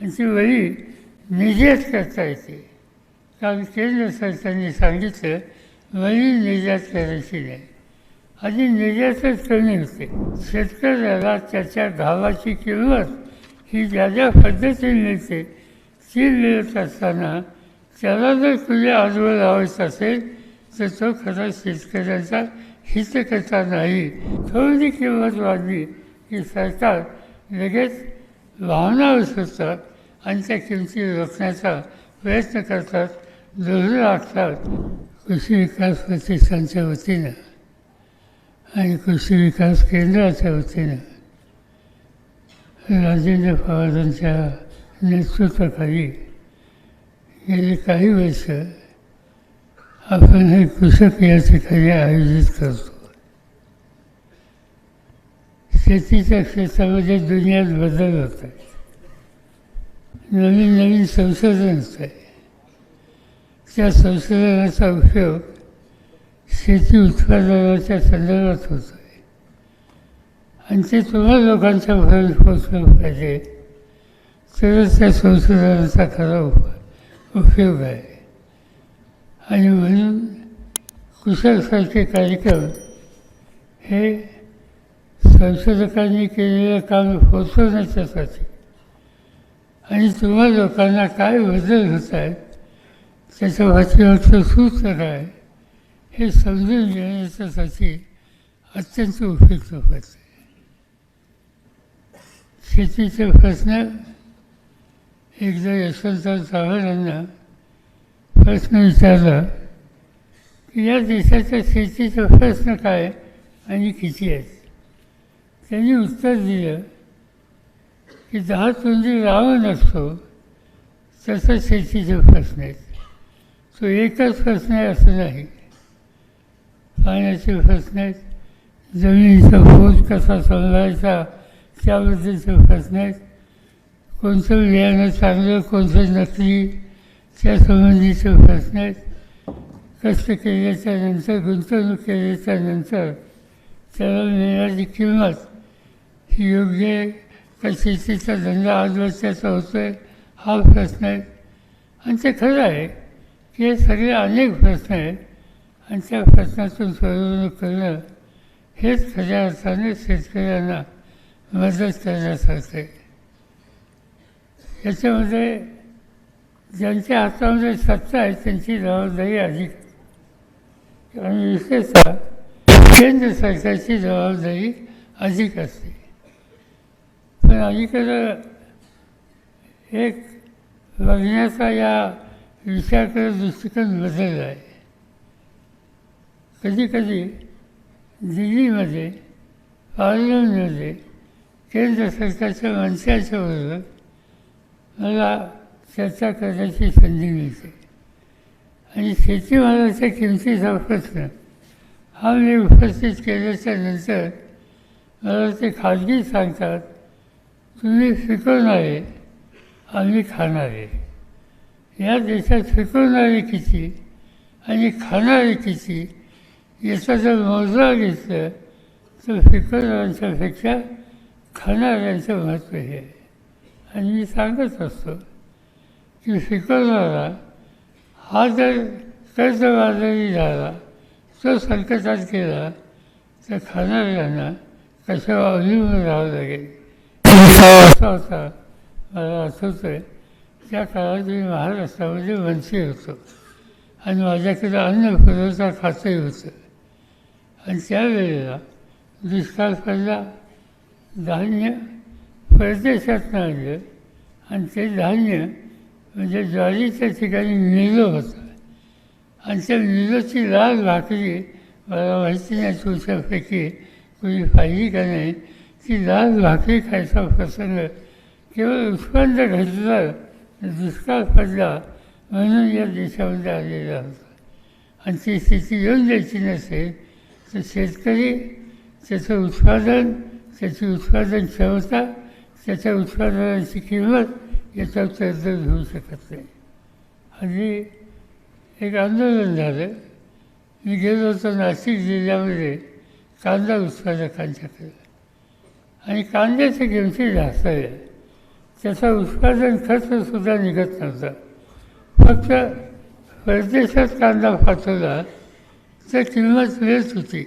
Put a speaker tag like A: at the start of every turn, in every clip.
A: आणि ती वही निर्यात करता येते. कारण केंद्र सरकारने सांगितलं वही निर्यात करायची नाही. आधी निर्यातच कमी होते. शेतकऱ्याला त्याच्या गावाची किंमत ही ज्या ज्या पद्धतीने मिळते ती मिळत असताना त्याला जर तुझ्या आजवर लावायचं असेल तर तो खरा शेतकऱ्याचा हितकर्ता नाही. थोडी किंमत वाढली की सरकार लगेच भावना सुचतात आणि त्या किमती रोखण्याचा प्रयत्न करतात धोरणं आखतात कृषी विकास प्रतिष्ठानच्या वतीनं आणि कृषी विकास केंद्राच्या वतीनं राजेंद्र पवारांच्या नेतृत्वाखाली गेली काही वर्ष आपण हे कृषक या ठिकाणी आयोजित करतो. शेतीच्या क्षेत्रामध्ये दुनियात बदल होत आहे नवीन नवीन संशोधन होत आहे त्या संशोधनाचा उपयोग शेती उत्पादनाच्या संदर्भात होतो आहे. आणि ते तुम्हा लोकांच्या भरून पोचलं पाहिजे. तरच त्या संशोधनाचा खरा उप उपयोग आहे. आणि म्हणून कुशलसारखे कार्यक्रम हे संशोधकांनी केलेलं काम पोचवण्याच्यासाठी आणि तुम्हा लोकांना काय बदल होत आहेत त्याच्या पाठीमागचं सूत्र काय हे समजून घेण्याच्यासाठी अत्यंत उपयुक्त पडते शेतीचे प्रश्न एकदा यशवंतराव चव्हाण यांना प्रश्न विचारला की या देशाच्या शेतीचा प्रश्न काय आणि किती आहेत? त्यांनी उत्तर दिलं की दहा तोंडी रावण असतो तसं शेतीचे प्रश्न आहेत. तो एकच प्रश्न आहे असं नाही. पाण्याचे प्रश्न आहेत जमिनीचा पोत कसा सांभाळायचा त्याबद्दलचे प्रश्न आहेत. कोणतं बियाणं चांगलं कोणतं नकली त्यासंबंधीचे प्रश्न आहेत. कष्ट केल्याच्यानंतर गुंतवणूक केल्याच्यानंतर त्याला मिळणारी किंमत. योग्य आहे का शेतीचा धंदा आज वर्षाचा होतो आहे हा प्रश्न आहे. आणि ते खरं आहे की हे सगळे अनेक प्रश्न आहेत. आणि त्या प्रश्नातून सोडवणूक करणं हेच खऱ्या अर्थाने शेतकऱ्यांना मदत करण्यासारखं आहे. याच्यामध्ये ज्यांच्या हातामध्ये सत्ता आहे त्यांची जबाबदारी अधिक. आणि विशेषतः केंद्र सरकारची जबाबदारी अधिक असते. पण अलीकडं एक बघण्याचा या विचाराकडे दृष्टिकोन बदलला आहे. कधीकधी दिल्लीमध्ये पार्लमेंटमध्ये केंद्र सरकारच्या मंत्र्यांच्या बरोबर मला चर्चा करण्याची संधी मिळते. आणि शेतीमालाच्या किमतीचा प्रश्न हा मी उपस्थित केल्याच्यानंतर मला ते खाजगी सांगतात तुम्ही शिकवणारे आम्ही खाणारे. या देशात शिकवणारे किती आणि खाणारे किती याचा जर मोजरा घेतलं तर शिकवणाऱ्यांच्यापेक्षा खाणाऱ्यांचं महत्त्व हे. आहे आणि मी सांगत असतो की शिकवणारा हा जर कर्जबाजारी झाला तो संकटात गेला तर खाणाऱ्यांना कशावर अवलंबून राहावं लागेल? असा. होता मला आठवतं आहे. त्या काळात मी महाराष्ट्रामध्ये मंत्री होतो. आणि माझ्याकडे अन्न पुरवठा खातंही होतं. आणि त्यावेळेला दुष्काळ पडला. धान्य परदेशातनं आणलं. आणि ते धान्य म्हणजे ज्वारीच्या ठिकाणी मिलं होतं. आणि त्या निलोची लाल भाकरी मला माहिती नाही तुमच्यापैकी कोणी पाहिली का नाही. ती लाल भाकरी खायचा प्रसंग. केवळ उत्पन्न घडलं दुष्काळ पडला म्हणून या देशामध्ये आलेला होता. आणि ती स्थिती येऊन द्यायची नसेल तर शेतकरी त्याचं उत्पादन त्याची उत्पादन क्षमता त्याच्या उत्पादनाची किंमत याच्यावर चर्चा होऊ शकत नाही. आणि एक आंदोलन झालं. मी गेलो होतो नाशिक जिल्ह्यामध्ये कांदा उत्पादकांच्याकडे आणि कांद्याच्या किमती जास्त आहे. त्याचा उत्पादन खर्चसुद्धा निघत नव्हता. फक्त परदेशात कांदा पाठवला तर किंमत वेच होती.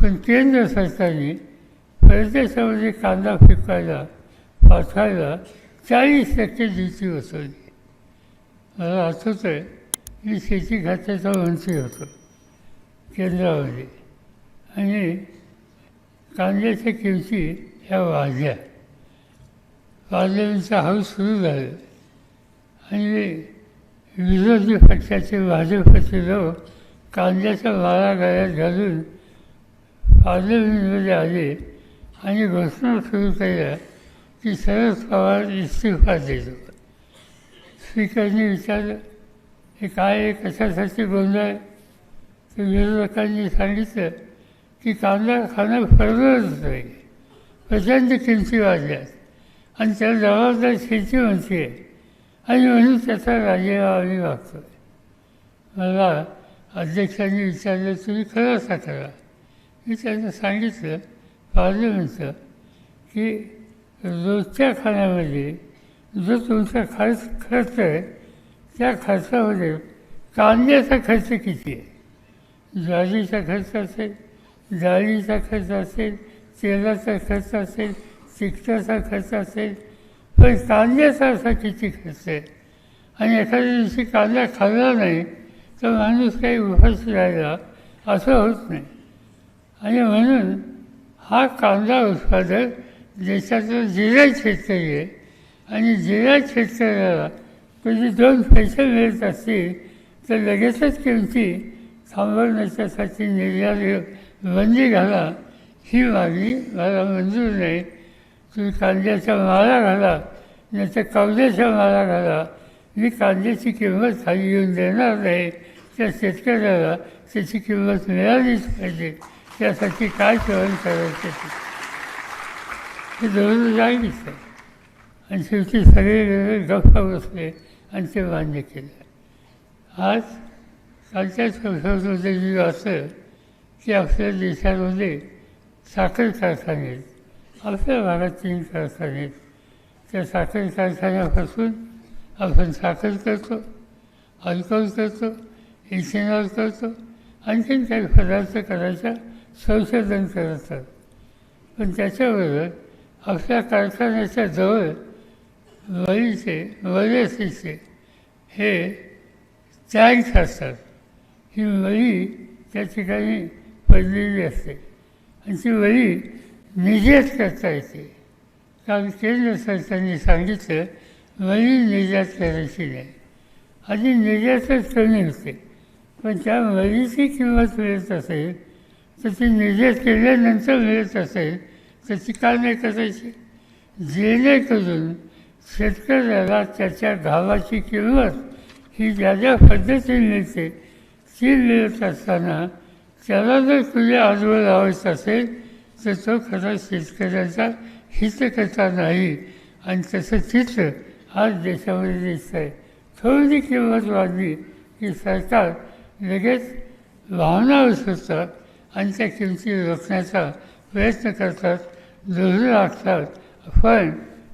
A: पण केंद्र सरकारने परदेशामध्ये कांदा पिकवायला पाठवायला चाळीस टक्के ड्युटी बसवली. मला आठवतं आहे मी शेती खात्याचा मंत्री होतो केंद्रामध्ये. आणि कांद्याच्या किमती ह्या वाढल्या. वाढल्यानंतर हाऊस सुरू झालं. आणि विरोधी पक्षाचे भाजपचे लोक कांद्याच्या माळा गळ्यात घालून पार्लमेंटमध्ये आले आणि घोषणा सुरू केल्या की शरद पवार इस्तिफा देतो. स्पीकरने विचारलं हे काय आहे? कशासाठी गोंधळ आहे तर विरोधकांनी सांगितलं की कांदा खाणं परवडत नाही. प्रचंड किमती वाढल्यात. आणि त्याला जबाबदार शेती म्हणते. आहे आणि म्हणून त्याचा राजीनामा आम्ही मागतो मला अध्यक्षांनी विचारलं तुम्ही खरं करा. मी त्यांना सांगितलं पार्लमेंटचं की रोजच्या खाण्यामध्ये जो तुमचा खर्च खर्च आहे त्या खर्चामध्ये कांद्याचा खर्च किती आहे? ज्वारीचा खर्च असेल डाळीचा खर्च असेल तेलाचा खर्च असेल तिखटाचा खर्च असेल पण कांद्याचा असा किती खर्च आहे. आणि एखाद्या दिवशी कांदा खाल्ला नाही तर माणूस काही उपास राहिला असं होत नाही. आणि म्हणून हा कांदा उत्पादक देशाचा जिल्हा शेतकरी आहे. आणि जिल्हा शेतकऱ्याला कधी दोन पैसे मिळत असतील तर लगेचच किमती थांबवण्याच्यासाठी निर्यात म्हणजे बंदी घाला ही मागणी मला मंजूर नाही. तुम्ही कांद्याचा माळा घाला नाही तर कवल्याच्या माळा घाला. मी कांद्याची किंमत खाली येऊन देणार नाही. त्या शेतकऱ्याला त्याची किंमत मिळालीच पाहिजे. त्यासाठी काय सहन करायचं ते? हे दररोज सांगितलं आणि शेवटी सगळे गप्पा बसले आणि ते मान्य केलं. आज कालच्या संसदमध्ये असं ते की देशात देशामध्ये साखर कारखाने आहेत आपल्या भागात तीन कारखाने आहेत त्या साखर कारखान्यापासून आपण साखर करतो अल्कोहोल करतो इथेनॉल करतो आणखीन काही पदार्थ करायचं संशोधन करतात पण त्याच्याबरोबर आपल्या कारखान्याच्या जवळ वळीचे वरसीचे हे टँक्स असतात ही वळी त्या ठिकाणी पडलेली असते. आणि ती वळी निर्यात करता येते. कारण केंद्र सरकारने सांगितलं वळी निर्यात करायची नाही. आधी निर्यातच कमी होते. पण त्या वळीची किंमत मिळत असेल तर ती निर्यात केल्यानंतर मिळत असेल तर ती का नाही करायची? जेणेकरून शेतकऱ्याला त्याच्या घावाची किंमत ही ज्या ज्या पद्धतीने मिळते ती मिळत असताना त्याला जर तुझ्या आजवर लावायचं असेल तर तो खरा शेतकऱ्याचा हितकर्ता नाही. आणि तसं चित्र आज देशामध्ये दिसत आहे थोडी किंमत वाढली की सरकार लगेच भावना उचलतात आणि त्या किमती रोखण्याचा प्रयत्न करतात धोरण आखतात पण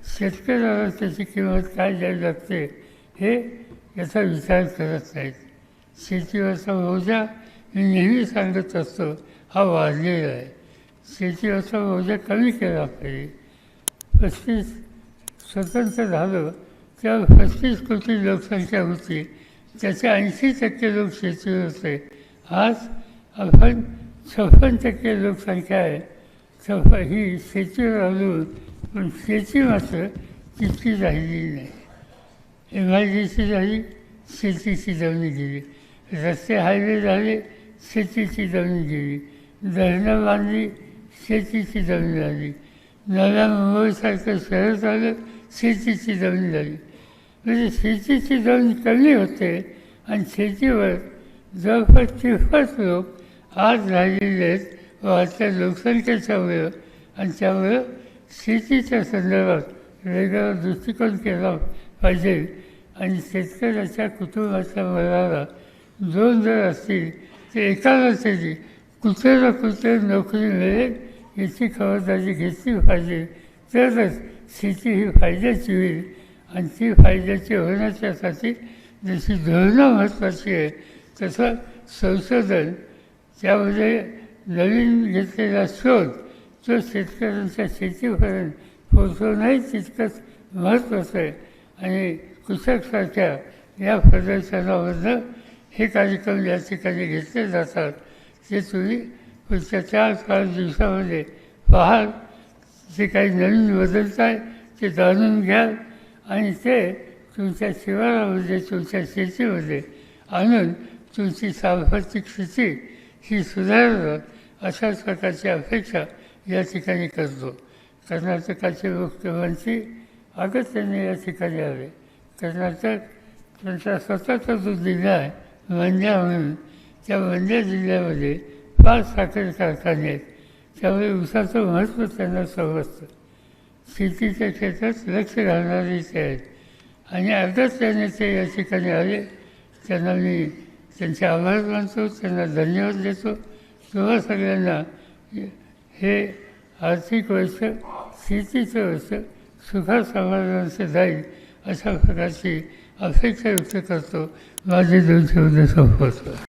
A: शेतकऱ्याला त्याची किंमत काय द्यावी लागते हे याचा विचार करत नाहीत. शेतीवरचा ओझा मी नेहमी सांगत असतो हा वाढलेला आहे. शेतीवरचा ओझा कमी केला पाहिजे पस्तीस स्वतंत्र झालं तेव्हा पस्तीस कोटी लोकसंख्या होती. त्याचे ऐंशी टक्के लोक शेतीवर होते. आज आपण छप्पन टक्के लोकसंख्या आहे. छप्प ही शेतीवर अवलंबून पण शेती मात्र तितकी राहिली नाही. एम आय डी सी झाली शेतीची जमीन गेली. रस्ते हायवे झाले शेतीची जमीन गेली. धरणं बांधली शेतीची जमीन झाली. नव्या मुंबईसारखं शहर झालं शेतीची जमीन झाली. म्हणजे शेतीची जमीन कमी होते आणि शेतीवर जवळपास तिप्पट लोक आज राहिलेले आहेत वाढत्या लोकसंख्येच्यामुळं आणि त्यामुळं शेतीच्या संदर्भात वेगळा दृष्टिकोन केला पाहिजे. आणि शेतकऱ्याच्या कुटुंबाच्या मनाला दोन जर असतील एकाला तरी कुठे ना कुठे नोकरी मिळेल याची खबरदारी घेतली पाहिजे. तरच शेती ही फायद्याची होईल. आणि ती फायद्याची होण्याच्यासाठी जशी धोरणं महत्त्वाची आहे तसं संशोधन त्यामध्ये नवीन घेतलेला शोध तो शेतकऱ्यांच्या शेतीपर्यंत पोचवणंही तितकंच महत्त्वाचं आहे. आणि कृषकसारख्या या प्रदर्शनामधनं हे कार्यक्रम या ठिकाणी घेतले जातात. ते तुम्ही पुढच्या चार पाच दिवसामध्ये पाहाल जे काही नवीन बदलत आहे ते जाणून घ्याल आणि ते तुमच्या शिवारामध्ये तुमच्या शेतीमध्ये आणून तुमची सांस्कृतिक स्थिती ही सुधारणार अशाच प्रकारची अपेक्षा या ठिकाणी करतो. कर्नाटकाचे मुख्यमंत्री अगत्याने या ठिकाणी आले. कर्नाटक त्यांचा स्वतःचा जो जिल्हा आहे म्हणजे मंड्या म्हणून त्या मंड्या जिल्ह्यामध्ये पाच साखर कारखाने आहेत त्यामुळे ऊसाचं महत्त्व त्यांना समजतं. शेतीच्या क्षेत्रात लक्ष घालणारे ते आहेत. आणि अगदीच त्याने ते या ठिकाणी आले. त्यांना मी त्यांचे आभार मानतो. त्यांना धन्यवाद देतो. तुम्हा सगळ्यांना हे आर्थिक वर्ष शेतीचं वर्ष सुखा समाधानाचं जाईल अशा प्रकारची अपेक्षा व्यक्त करतो. माझे दोन शब्द संपवतो.